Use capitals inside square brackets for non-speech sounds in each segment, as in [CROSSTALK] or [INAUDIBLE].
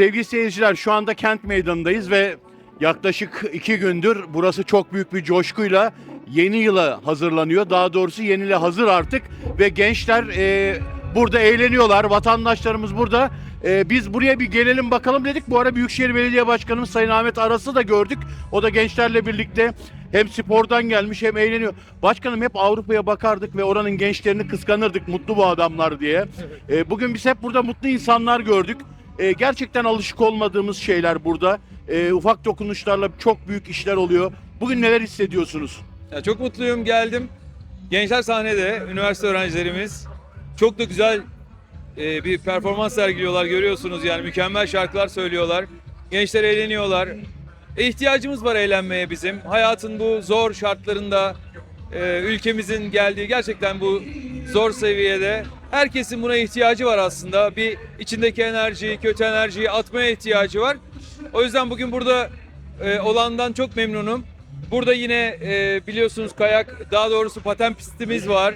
Sevgili seyirciler şu anda kent meydanındayız ve yaklaşık iki gündür burası çok büyük bir coşkuyla yeni yıla hazırlanıyor. Daha doğrusu yeni yıla hazır artık ve gençler e, burada eğleniyorlar. Vatandaşlarımız burada. E, biz buraya bir gelelim bakalım dedik. Bu ara Büyükşehir Belediye Başkanımız Sayın Ahmet Aras'ı da gördük. O da gençlerle birlikte hem spordan gelmiş hem eğleniyor. Başkanım hep Avrupa'ya bakardık ve oranın gençlerini kıskanırdık. Mutlu bu adamlar diye. E, bugün biz hep burada mutlu insanlar gördük. E, gerçekten alışık olmadığımız şeyler burada. E, ufak dokunuşlarla çok büyük işler oluyor. Bugün neler hissediyorsunuz? Ya çok mutluyum geldim. Gençler sahnede, üniversite öğrencilerimiz çok da güzel e, bir performans sergiliyorlar görüyorsunuz yani mükemmel şarkılar söylüyorlar. Gençler eğleniyorlar. E, ihtiyacımız var eğlenmeye bizim. Hayatın bu zor şartlarında e, ülkemizin geldiği gerçekten bu zor seviyede herkesin buna ihtiyacı var aslında. Bir içindeki enerjiyi, kötü enerjiyi atmaya ihtiyacı var. O yüzden bugün burada e, olandan çok memnunum. Burada yine e, biliyorsunuz kayak, daha doğrusu paten pistimiz var.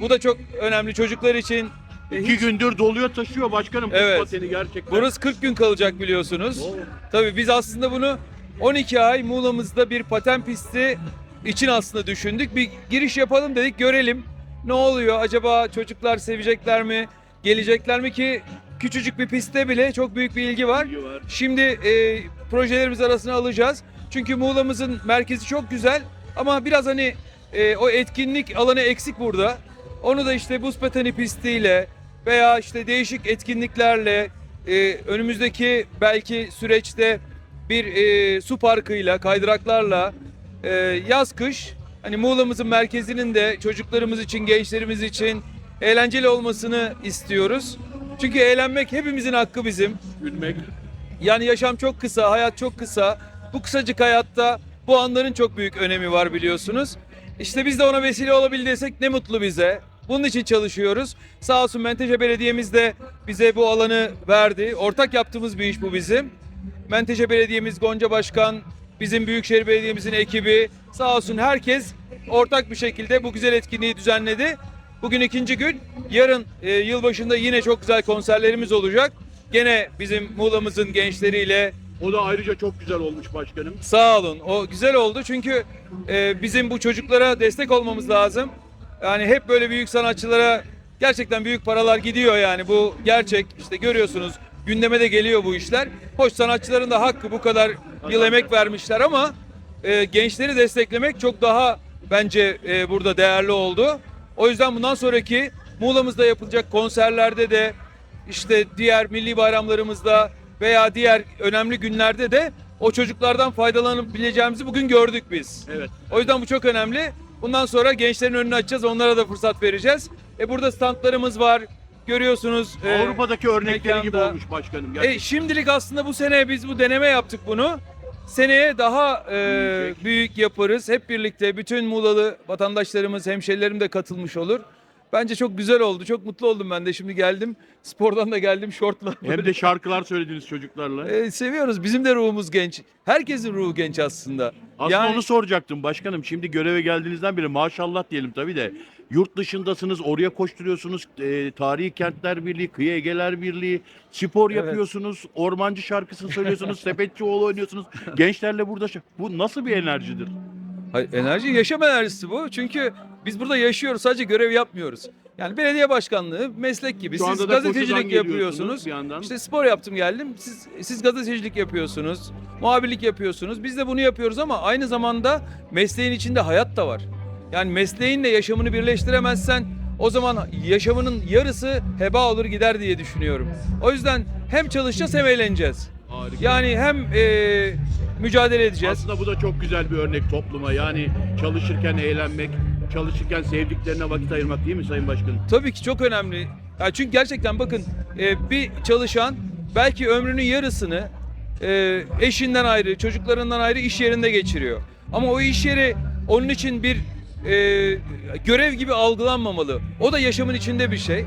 Bu da çok önemli çocuklar için. İki gündür doluyor taşıyor başkanım. bu Evet. pateni gerçekten. Burası 40 gün kalacak biliyorsunuz. Oo. Tabii biz aslında bunu 12 ay Muğla'mızda bir paten pisti için aslında düşündük. Bir giriş yapalım dedik görelim. Ne oluyor acaba çocuklar sevecekler mi? Gelecekler mi ki küçücük bir pistte bile çok büyük bir ilgi var. İlgi var. Şimdi e, projelerimiz arasına alacağız. Çünkü Muğla'mızın merkezi çok güzel ama biraz hani e, o etkinlik alanı eksik burada. Onu da işte buz pateni pistiyle veya işte değişik etkinliklerle e, önümüzdeki belki süreçte bir e, su parkıyla, kaydıraklarla e, yaz kış hani Muğla'mızın merkezinin de çocuklarımız için, gençlerimiz için eğlenceli olmasını istiyoruz. Çünkü eğlenmek hepimizin hakkı bizim. Gülmek. Yani yaşam çok kısa, hayat çok kısa. Bu kısacık hayatta bu anların çok büyük önemi var biliyorsunuz. İşte biz de ona vesile olabildiysek ne mutlu bize. Bunun için çalışıyoruz. Sağ olsun Menteşe Belediye'miz de bize bu alanı verdi. Ortak yaptığımız bir iş bu bizim. Menteşe Belediye'miz, Gonca Başkan, bizim Büyükşehir Belediye'mizin ekibi sağ olsun herkes ortak bir şekilde bu güzel etkinliği düzenledi. Bugün ikinci gün. Yarın e, yılbaşında yine çok güzel konserlerimiz olacak. Gene bizim Muğla'mızın gençleriyle O da ayrıca çok güzel olmuş başkanım. sağ olun. O güzel oldu çünkü e, bizim bu çocuklara destek olmamız lazım. Yani hep böyle büyük sanatçılara gerçekten büyük paralar gidiyor yani bu gerçek. İşte görüyorsunuz gündeme de geliyor bu işler. Hoş sanatçıların da hakkı bu kadar yıl emek vermişler ama e, gençleri desteklemek çok daha bence e, burada değerli oldu. O yüzden bundan sonraki Muğla'mızda yapılacak konserlerde de işte diğer milli bayramlarımızda veya diğer önemli günlerde de o çocuklardan faydalanabileceğimizi bugün gördük biz. Evet. O yüzden bu çok önemli. Bundan sonra gençlerin önünü açacağız, onlara da fırsat vereceğiz. E burada standlarımız var. Görüyorsunuz. e, Avrupa'daki örnekleri gibi mekanda. olmuş başkanım. e, şimdilik aslında bu sene biz bu deneme yaptık bunu. Seneye daha e, büyük yaparız. Hep birlikte bütün Muğlalı vatandaşlarımız, hemşerilerim de katılmış olur. Bence çok güzel oldu. Çok mutlu oldum ben de. Şimdi geldim. Spordan da geldim şortla. Hem de şarkılar söylediniz çocuklarla. E, seviyoruz. Bizim de ruhumuz genç. Herkesin ruhu genç aslında. Aslında yani onu soracaktım başkanım. Şimdi göreve geldiğinizden beri maşallah diyelim tabii de yurt dışındasınız, oraya koşturuyorsunuz. E, Tarihi Kentler Birliği, Kıyı Egeler Birliği, spor Evet. yapıyorsunuz, ormancı şarkısını söylüyorsunuz, [LAUGHS] sepetçioğlu oynuyorsunuz. Gençlerle burada bu nasıl bir enerjidir? Hayır, enerji yaşam enerjisi bu. Çünkü biz burada yaşıyoruz. Sadece görev yapmıyoruz. Yani belediye başkanlığı meslek gibi. Şu siz gazetecilik yapıyorsunuz. İşte spor yaptım geldim. Siz siz gazetecilik yapıyorsunuz. Muhabirlik yapıyorsunuz. Biz de bunu yapıyoruz ama aynı zamanda mesleğin içinde hayat da var. Yani mesleğinle yaşamını birleştiremezsen o zaman yaşamının yarısı heba olur gider diye düşünüyorum. O yüzden hem çalışacağız hem eğleneceğiz. Harika. Yani hem eee, mücadele edeceğiz. Aslında bu da çok güzel bir örnek topluma. Yani çalışırken eğlenmek, çalışırken sevdiklerine vakit ayırmak değil mi Sayın Başkanım? Tabii ki çok önemli. Ya çünkü gerçekten bakın e, bir çalışan belki ömrünün yarısını e, eşinden ayrı, çocuklarından ayrı iş yerinde geçiriyor. Ama o iş yeri onun için bir e, görev gibi algılanmamalı. O da yaşamın içinde bir şey.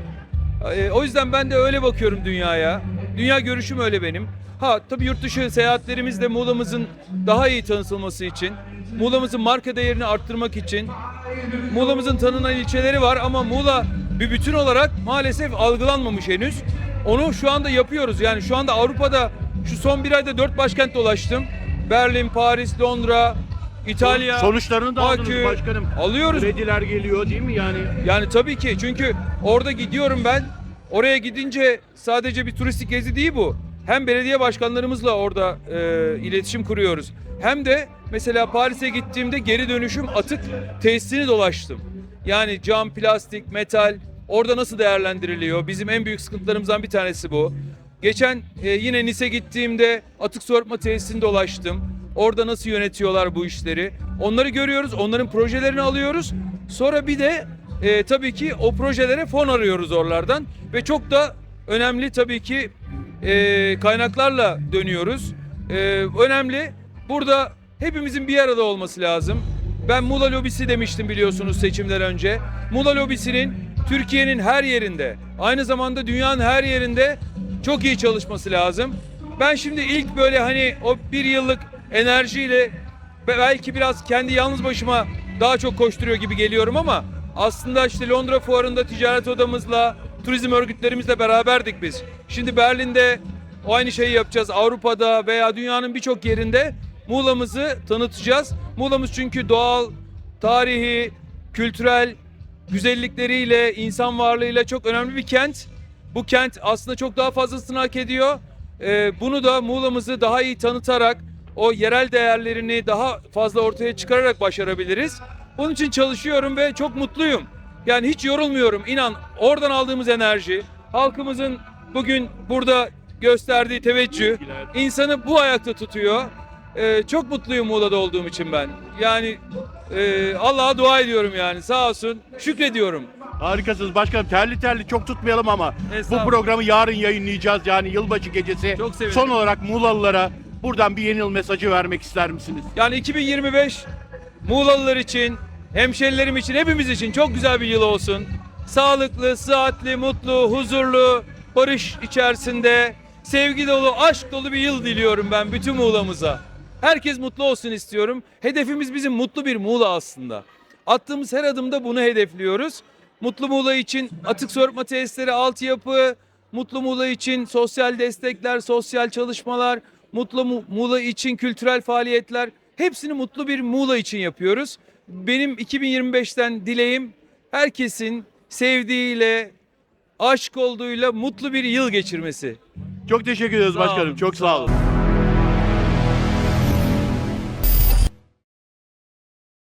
E, o yüzden ben de öyle bakıyorum dünyaya. Dünya görüşüm öyle benim. Ha tabii yurt dışı seyahatlerimiz de Muğla'mızın daha iyi tanıtılması için, Muğla'mızın marka değerini arttırmak için, Muğla'mızın tanınan ilçeleri var ama Muğla bir bütün olarak maalesef algılanmamış henüz. Onu şu anda yapıyoruz. Yani şu anda Avrupa'da şu son bir ayda dört başkent dolaştım. Berlin, Paris, Londra, İtalya. Sonuçlarını da aldınız Bakü. başkanım. Alıyoruz. Krediler geliyor değil mi yani? Yani tabii ki çünkü orada gidiyorum ben. Oraya gidince sadece bir turistik gezi değil bu. Hem belediye başkanlarımızla orada e, iletişim kuruyoruz. Hem de mesela Paris'e gittiğimde geri dönüşüm atık tesisini dolaştım. Yani cam, plastik, metal orada nasıl değerlendiriliyor? Bizim en büyük sıkıntılarımızdan bir tanesi bu. Geçen e, yine Nice gittiğimde atık su arıtma tesisini dolaştım. Orada nasıl yönetiyorlar bu işleri? Onları görüyoruz, onların projelerini alıyoruz. Sonra bir de e, tabii ki o projelere fon arıyoruz oralardan ve çok da önemli tabii ki e, kaynaklarla dönüyoruz. E, önemli. Burada hepimizin bir arada olması lazım. Ben Muğla lobisi demiştim biliyorsunuz seçimden önce. Muğla lobisinin Türkiye'nin her yerinde, aynı zamanda dünyanın her yerinde çok iyi çalışması lazım. Ben şimdi ilk böyle hani o bir yıllık enerjiyle belki biraz kendi yalnız başıma daha çok koşturuyor gibi geliyorum ama aslında işte Londra fuarında ticaret odamızla, turizm örgütlerimizle beraberdik biz. Şimdi Berlin'de o aynı şeyi yapacağız. Avrupa'da veya dünyanın birçok yerinde Muğla'mızı tanıtacağız. Muğla'mız çünkü doğal, tarihi, kültürel güzellikleriyle, insan varlığıyla çok önemli bir kent. Bu kent aslında çok daha fazlasını hak ediyor. Ee, bunu da Muğla'mızı daha iyi tanıtarak o yerel değerlerini daha fazla ortaya çıkararak başarabiliriz. Bunun için çalışıyorum ve çok mutluyum. Yani hiç yorulmuyorum. İnan oradan aldığımız enerji, halkımızın bugün burada gösterdiği teveccüh insanı bu ayakta tutuyor. Ee, çok mutluyum Muğla'da olduğum için ben. Yani e, Allah'a dua ediyorum yani sağ olsun. Şükrediyorum. Harikasınız başkanım. Terli terli çok tutmayalım ama bu programı yarın yayınlayacağız. Yani yılbaşı gecesi. Çok sevinirim. Son olarak Muğlalılara buradan bir yeni yıl mesajı vermek ister misiniz? Yani 2025 Muğlalılar için, hemşerilerim için, hepimiz için çok güzel bir yıl olsun. Sağlıklı, sıhhatli, mutlu, huzurlu, barış içerisinde, sevgi dolu, aşk dolu bir yıl diliyorum ben bütün Muğla'mıza. Herkes mutlu olsun istiyorum. Hedefimiz bizim mutlu bir Muğla aslında. Attığımız her adımda bunu hedefliyoruz. Mutlu Muğla için atık su arıtma tesisleri, altyapı, Mutlu Muğla için sosyal destekler, sosyal çalışmalar, Mutlu Mu- Muğla için kültürel faaliyetler hepsini mutlu bir Muğla için yapıyoruz. Benim 2025'ten dileğim herkesin sevdiğiyle, aşk olduğuyla mutlu bir yıl geçirmesi. Çok teşekkür ediyoruz Sağ başkanım. olun, Çok sağ sağ olun.